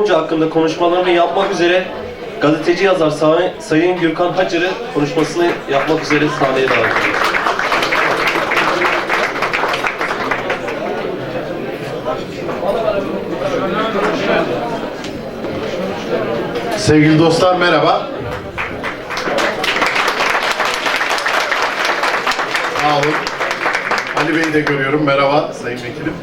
Mumcu hakkında konuşmalarını yapmak üzere gazeteci yazar Say- Sayın Gürkan Hacır'ı konuşmasını yapmak üzere sahneye davet ediyoruz. Sevgili dostlar merhaba. Sağ olun. Ali Bey'i de görüyorum. Merhaba Sayın Vekilim.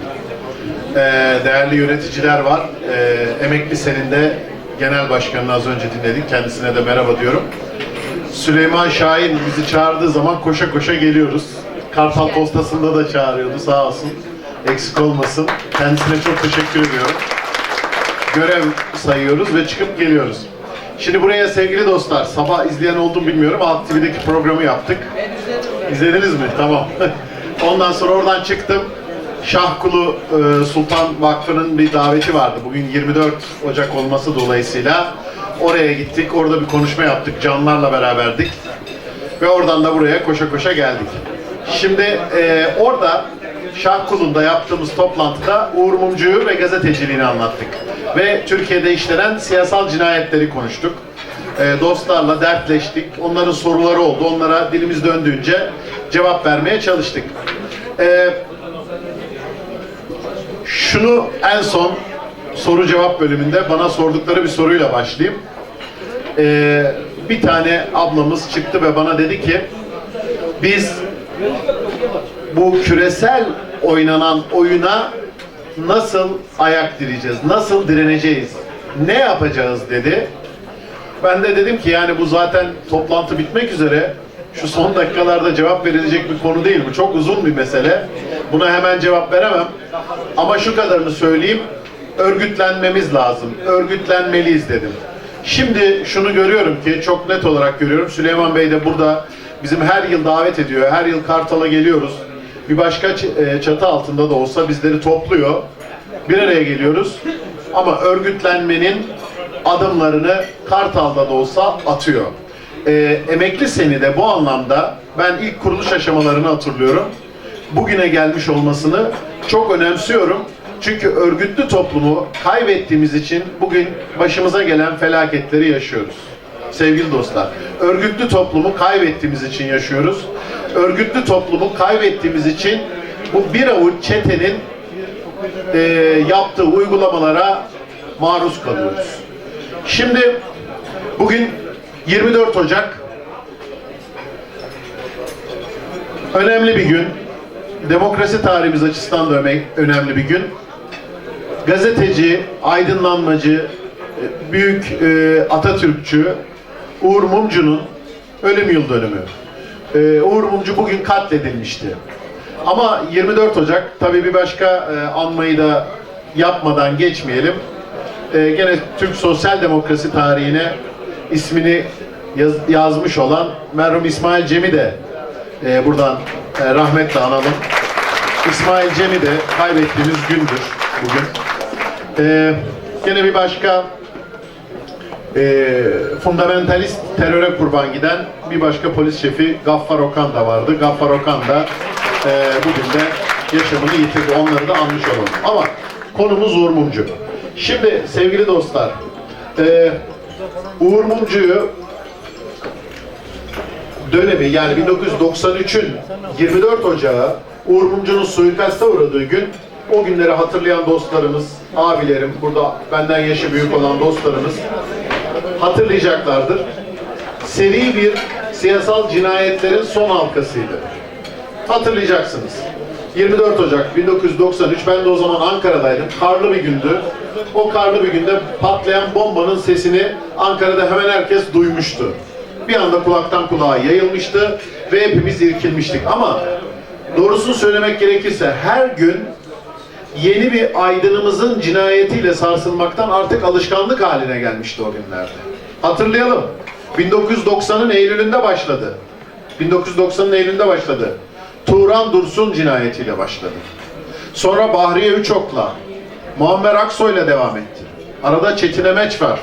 Ee, değerli yöneticiler var. Ee, Emekli Sen'in de Genel Başkanını az önce dinledik. Kendisine de merhaba diyorum. Süleyman Şahin bizi çağırdığı zaman koşa koşa geliyoruz. Kartal Postası'nda da çağırıyordu sağ olsun. Eksik olmasın. Kendisine çok teşekkür ediyorum görev sayıyoruz ve çıkıp geliyoruz. Şimdi buraya sevgili dostlar, sabah izleyen oldu mu bilmiyorum. Alt TV'deki programı yaptık. İzlediniz mi? Tamam. Ondan sonra oradan çıktım. Şahkulu e, Sultan Vakfı'nın bir daveti vardı. Bugün 24 Ocak olması dolayısıyla oraya gittik. Orada bir konuşma yaptık. Canlarla beraberdik. Ve oradan da buraya koşa koşa geldik. Şimdi e, orada Şahkulu'nda yaptığımız toplantıda Uğur Mumcu'yu ve gazeteciliğini anlattık. Ve Türkiye'de işlenen siyasal cinayetleri konuştuk. E, dostlarla dertleştik. Onların soruları oldu. Onlara dilimiz döndüğünce cevap vermeye çalıştık. E, şunu en son soru cevap bölümünde bana sordukları bir soruyla başlayayım. E, bir tane ablamız çıktı ve bana dedi ki biz bu küresel oynanan oyuna nasıl ayak direyeceğiz, nasıl direneceğiz, ne yapacağız dedi. Ben de dedim ki yani bu zaten toplantı bitmek üzere. Şu son dakikalarda cevap verilecek bir konu değil. Bu çok uzun bir mesele. Buna hemen cevap veremem. Ama şu kadarını söyleyeyim. Örgütlenmemiz lazım. Örgütlenmeliyiz dedim. Şimdi şunu görüyorum ki çok net olarak görüyorum. Süleyman Bey de burada bizim her yıl davet ediyor. Her yıl Kartal'a geliyoruz. Bir başka e, çatı altında da olsa bizleri topluyor. Bir araya geliyoruz. Ama örgütlenmenin adımlarını Kartal'da da olsa atıyor. Ee, emekli seni de bu anlamda ben ilk kuruluş aşamalarını hatırlıyorum. Bugüne gelmiş olmasını çok önemsiyorum. Çünkü örgütlü toplumu kaybettiğimiz için bugün başımıza gelen felaketleri yaşıyoruz. Sevgili dostlar, örgütlü toplumu kaybettiğimiz için yaşıyoruz. Örgütlü toplumu kaybettiğimiz için bu bir avuç çetenin e, yaptığı uygulamalara maruz kalıyoruz. Şimdi bugün 24 Ocak önemli bir gün. Demokrasi tarihimiz açısından da önemli bir gün. Gazeteci, aydınlanmacı, e, büyük e, Atatürkçü Uğur Mumcu'nun ölüm yıl dönümü. E, Uğur Mumcu bugün katledilmişti. Ama 24 Ocak tabii bir başka anmayı da yapmadan geçmeyelim. E, gene Türk sosyal demokrasi tarihine ismini yaz- yazmış olan merhum İsmail Cem'i de e, buradan e, rahmetle analım. İsmail Cem'i de kaybettiğimiz gündür bugün. E, bir başka e, fundamentalist teröre kurban giden bir başka polis şefi Gaffar Okan da vardı. Gaffar Okan da e, bugün de yaşamını yitirdi. Onları da anmış olalım. Ama konumuz Uğur Mumcu. Şimdi sevgili dostlar, e, Uğur Mumcu'yu dönemi yani 1993'ün 24 Ocağı Uğur Mumcu'nun suikasta uğradığı gün o günleri hatırlayan dostlarımız, abilerim, burada benden yaşı büyük olan dostlarımız hatırlayacaklardır. Seri bir siyasal cinayetlerin son halkasıydı. Hatırlayacaksınız. 24 Ocak 1993 ben de o zaman Ankara'daydım. Karlı bir gündü. O karlı bir günde patlayan bombanın sesini Ankara'da hemen herkes duymuştu. Bir anda kulaktan kulağa yayılmıştı ve hepimiz irkilmiştik. Ama doğrusunu söylemek gerekirse her gün yeni bir aydınımızın cinayetiyle sarsılmaktan artık alışkanlık haline gelmişti o günlerde. Hatırlayalım. 1990'ın Eylül'ünde başladı. 1990'ın Eylül'ünde başladı. Turan Dursun cinayetiyle başladı. Sonra Bahriye Üçok'la, Muammer Aksoy'la devam etti. Arada Çetin Emeç var.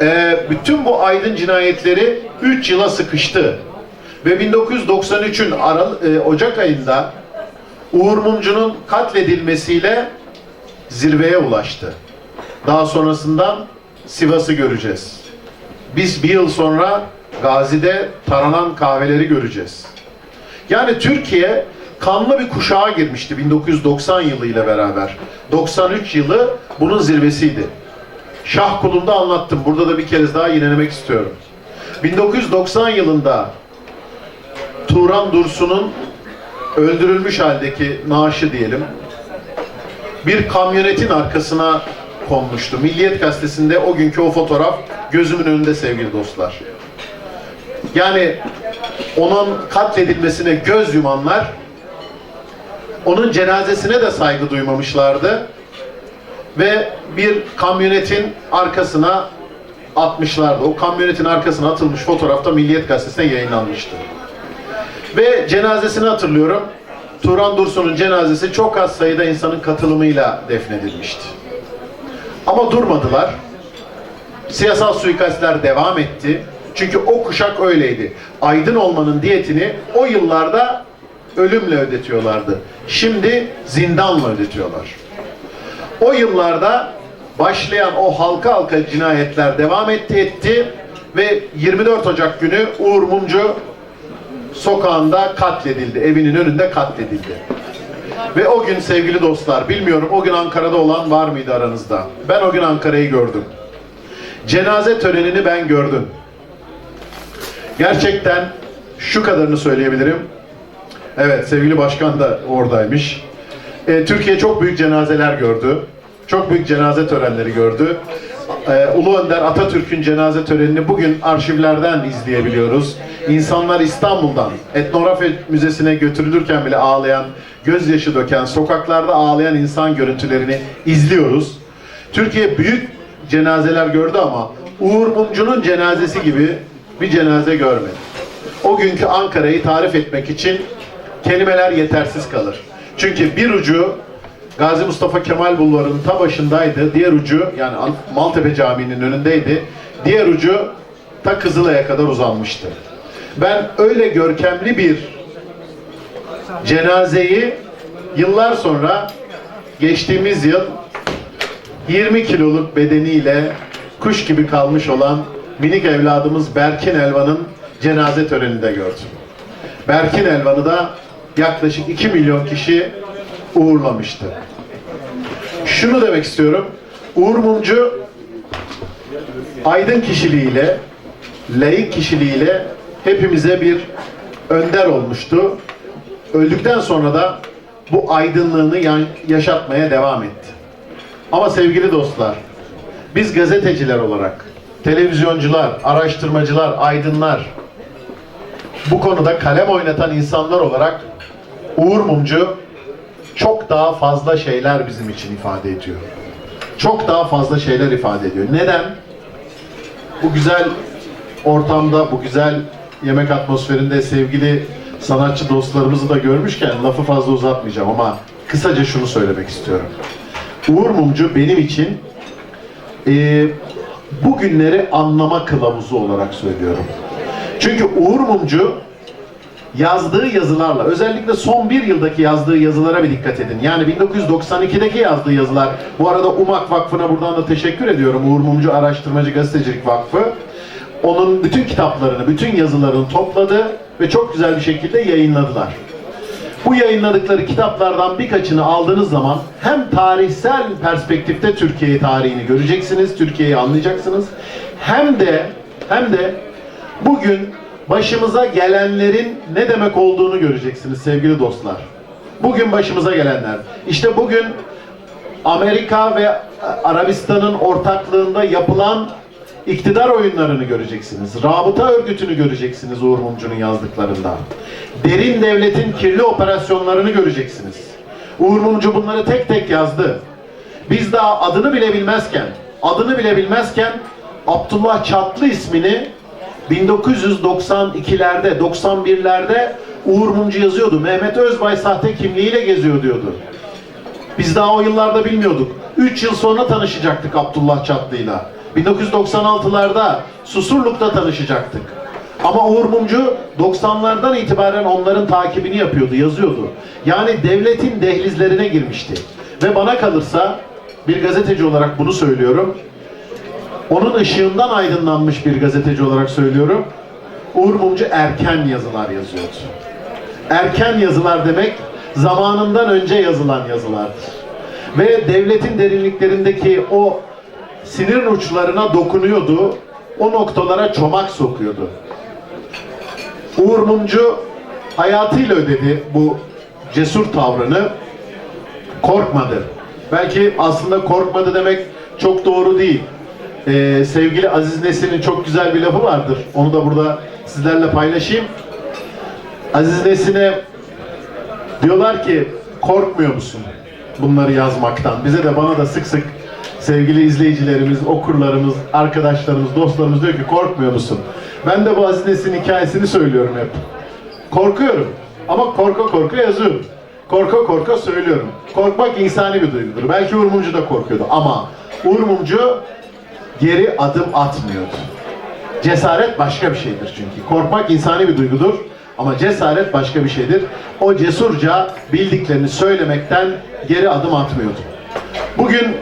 Ee, bütün bu aydın cinayetleri 3 yıla sıkıştı. Ve 1993'ün Aral- e, Ocak ayında Uğur Mumcu'nun katledilmesiyle zirveye ulaştı. Daha sonrasından Sivas'ı göreceğiz. Biz bir yıl sonra Gazi'de taranan kahveleri göreceğiz. Yani Türkiye kanlı bir kuşağa girmişti 1990 yılı ile beraber. 93 yılı bunun zirvesiydi. Şah Kulum'da anlattım. Burada da bir kez daha yinelemek istiyorum. 1990 yılında Turan Dursun'un öldürülmüş haldeki naaşı diyelim bir kamyonetin arkasına konmuştu. Milliyet gazetesinde o günkü o fotoğraf gözümün önünde sevgili dostlar. Yani onun katledilmesine göz yumanlar onun cenazesine de saygı duymamışlardı ve bir kamyonetin arkasına atmışlardı. O kamyonetin arkasına atılmış fotoğrafta Milliyet Gazetesi'ne yayınlanmıştı. Ve cenazesini hatırlıyorum. Turan Dursun'un cenazesi çok az sayıda insanın katılımıyla defnedilmişti. Ama durmadılar. Siyasal suikastler devam etti. Çünkü o kuşak öyleydi. Aydın olmanın diyetini o yıllarda ölümle ödetiyorlardı. Şimdi zindanla ödetiyorlar. O yıllarda başlayan o halka halka cinayetler devam etti etti ve 24 Ocak günü Uğur Mumcu sokağında katledildi. Evinin önünde katledildi. Ve o gün sevgili dostlar, bilmiyorum o gün Ankara'da olan var mıydı aranızda? Ben o gün Ankara'yı gördüm. Cenaze törenini ben gördüm. Gerçekten şu kadarını söyleyebilirim. Evet, sevgili başkan da oradaymış. Ee, Türkiye çok büyük cenazeler gördü. Çok büyük cenaze törenleri gördü. Ee, Ulu Önder Atatürk'ün cenaze törenini bugün arşivlerden izleyebiliyoruz. İnsanlar İstanbul'dan Etnografi Müzesi'ne götürülürken bile ağlayan, gözyaşı döken, sokaklarda ağlayan insan görüntülerini izliyoruz. Türkiye büyük cenazeler gördü ama Uğur Mumcu'nun cenazesi gibi bir cenaze görmedi. O günkü Ankara'yı tarif etmek için kelimeler yetersiz kalır. Çünkü bir ucu Gazi Mustafa Kemal Bulvarı'nın ta başındaydı. Diğer ucu yani An- Maltepe Camii'nin önündeydi. Diğer ucu ta Kızılay'a kadar uzanmıştı. Ben öyle görkemli bir cenazeyi yıllar sonra geçtiğimiz yıl 20 kiloluk bedeniyle kuş gibi kalmış olan minik evladımız Berkin Elvan'ın cenaze töreninde gördüm. Berkin Elvan'ı da yaklaşık 2 milyon kişi uğurlamıştı. Şunu demek istiyorum. Uğur Mumcu aydın kişiliğiyle, laik kişiliğiyle hepimize bir önder olmuştu. Öldükten sonra da bu aydınlığını ya- yaşatmaya devam etti. Ama sevgili dostlar, biz gazeteciler olarak, televizyoncular, araştırmacılar, aydınlar, bu konuda kalem oynatan insanlar olarak Uğur Mumcu çok daha fazla şeyler bizim için ifade ediyor. Çok daha fazla şeyler ifade ediyor. Neden? Bu güzel ortamda, bu güzel yemek atmosferinde sevgili sanatçı dostlarımızı da görmüşken lafı fazla uzatmayacağım ama kısaca şunu söylemek istiyorum. Uğur Mumcu benim için eee bugünleri anlama kılavuzu olarak söylüyorum. Çünkü Uğur Mumcu yazdığı yazılarla, özellikle son bir yıldaki yazdığı yazılara bir dikkat edin. Yani 1992'deki yazdığı yazılar, bu arada UMAK Vakfı'na buradan da teşekkür ediyorum. Uğur Mumcu Araştırmacı Gazetecilik Vakfı. Onun bütün kitaplarını, bütün yazılarını topladı ve çok güzel bir şekilde yayınladılar. Bu yayınladıkları kitaplardan birkaçını aldığınız zaman hem tarihsel perspektifte Türkiye tarihini göreceksiniz, Türkiye'yi anlayacaksınız. Hem de hem de bugün başımıza gelenlerin ne demek olduğunu göreceksiniz sevgili dostlar. Bugün başımıza gelenler. İşte bugün Amerika ve Arabistan'ın ortaklığında yapılan iktidar oyunlarını göreceksiniz. Rabıta örgütünü göreceksiniz Uğur Mumcu'nun yazdıklarında. Derin devletin kirli operasyonlarını göreceksiniz. Uğur Mumcu bunları tek tek yazdı. Biz daha adını bile bilmezken, adını bile bilmezken Abdullah Çatlı ismini 1992'lerde, 91'lerde Uğur Mumcu yazıyordu. Mehmet Özbay sahte kimliğiyle geziyor diyordu. Biz daha o yıllarda bilmiyorduk. 3 yıl sonra tanışacaktık Abdullah Çatlı'yla. 1996'larda Susurluk'ta tanışacaktık. Ama Uğur Mumcu 90'lardan itibaren onların takibini yapıyordu, yazıyordu. Yani devletin dehlizlerine girmişti. Ve bana kalırsa bir gazeteci olarak bunu söylüyorum. Onun ışığından aydınlanmış bir gazeteci olarak söylüyorum. Uğur Mumcu erken yazılar yazıyordu. Erken yazılar demek zamanından önce yazılan yazılardır. Ve devletin derinliklerindeki o sinir uçlarına dokunuyordu. O noktalara çomak sokuyordu. Uğur Mumcu hayatıyla ödedi bu cesur tavrını. Korkmadı. Belki aslında korkmadı demek çok doğru değil. Ee, sevgili Aziz Nesin'in çok güzel bir lafı vardır. Onu da burada sizlerle paylaşayım. Aziz Nesin'e diyorlar ki korkmuyor musun bunları yazmaktan? Bize de bana da sık sık sevgili izleyicilerimiz, okurlarımız, arkadaşlarımız, dostlarımız diyor ki korkmuyor musun? Ben de bu Aziz Nesin hikayesini söylüyorum hep. Korkuyorum ama korka korka yazıyorum. Korka korka söylüyorum. Korkmak insani bir duygudur. Belki Uğur Mumcu da korkuyordu ama Uğur Mumcu geri adım atmıyordu. Cesaret başka bir şeydir çünkü. Korkmak insani bir duygudur ama cesaret başka bir şeydir. O cesurca bildiklerini söylemekten geri adım atmıyordu. Bugün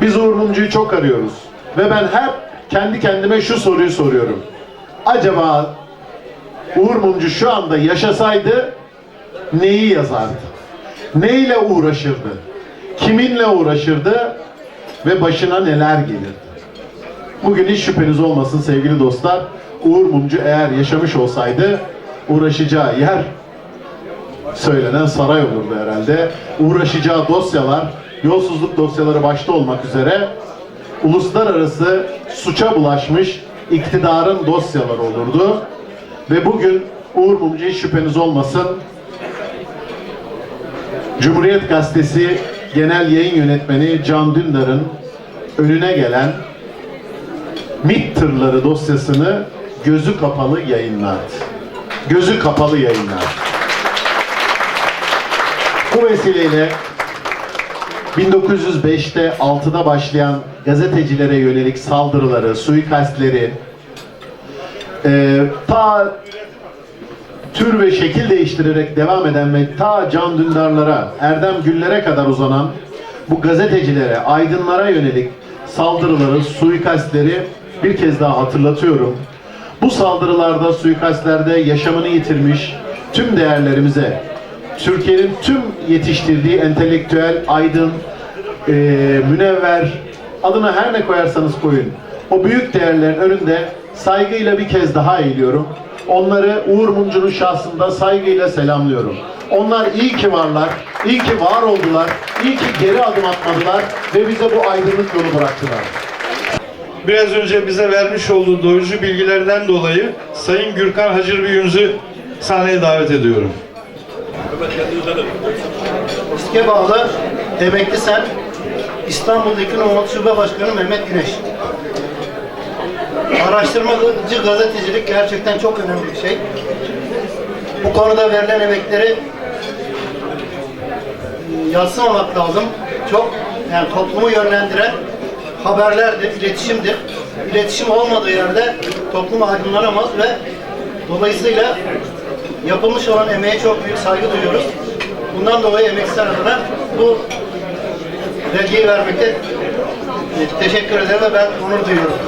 biz Uğur Mumcu'yu çok arıyoruz ve ben hep kendi kendime şu soruyu soruyorum. Acaba Uğur Mumcu şu anda yaşasaydı neyi yazardı? Neyle uğraşırdı? Kiminle uğraşırdı? Ve başına neler gelirdi? Bugün hiç şüpheniz olmasın sevgili dostlar. Uğur Mumcu eğer yaşamış olsaydı uğraşacağı yer söylenen saray olurdu herhalde. Uğraşacağı dosyalar, yolsuzluk dosyaları başta olmak üzere uluslararası suça bulaşmış iktidarın dosyaları olurdu. Ve bugün Uğur Mumcu hiç şüpheniz olmasın Cumhuriyet Gazetesi Genel Yayın Yönetmeni Can Dündar'ın önüne gelen MİT tırları dosyasını gözü kapalı yayınlardı. Gözü kapalı yayınlardı. Bu vesileyle 1905'te 6'da başlayan gazetecilere yönelik saldırıları, suikastleri e, ta tür ve şekil değiştirerek devam eden ve ta Can Dündarlara, Erdem Güllere kadar uzanan bu gazetecilere, aydınlara yönelik saldırıları, suikastleri bir kez daha hatırlatıyorum. Bu saldırılarda, suikastlerde yaşamını yitirmiş tüm değerlerimize, Türkiye'nin tüm yetiştirdiği entelektüel, aydın, e, münevver, adına her ne koyarsanız koyun. O büyük değerlerin önünde saygıyla bir kez daha eğiliyorum. Onları Uğur Mumcu'nun şahsında saygıyla selamlıyorum. Onlar iyi ki varlar, iyi ki var oldular, iyi ki geri adım atmadılar ve bize bu aydınlık yolu bıraktılar. Biraz önce bize vermiş olduğu doyurucu bilgilerden dolayı Sayın Gürkan Hacır Büyünüz'ü sahneye davet ediyorum. İSK'e bağlı emekli sen İstanbul İklim Olmak Şube Başkanı Mehmet Güneş. Araştırmacı gazetecilik gerçekten çok önemli bir şey. Bu konuda verilen emekleri yadsımamak lazım. Çok yani toplumu yönlendiren haberlerdir, iletişimdir. İletişim olmadığı yerde toplum aydınlanamaz ve dolayısıyla yapılmış olan emeğe çok büyük saygı duyuyoruz. Bundan dolayı emekçiler adına bu belgeyi vermekte teşekkür ederim ve ben onur duyuyorum.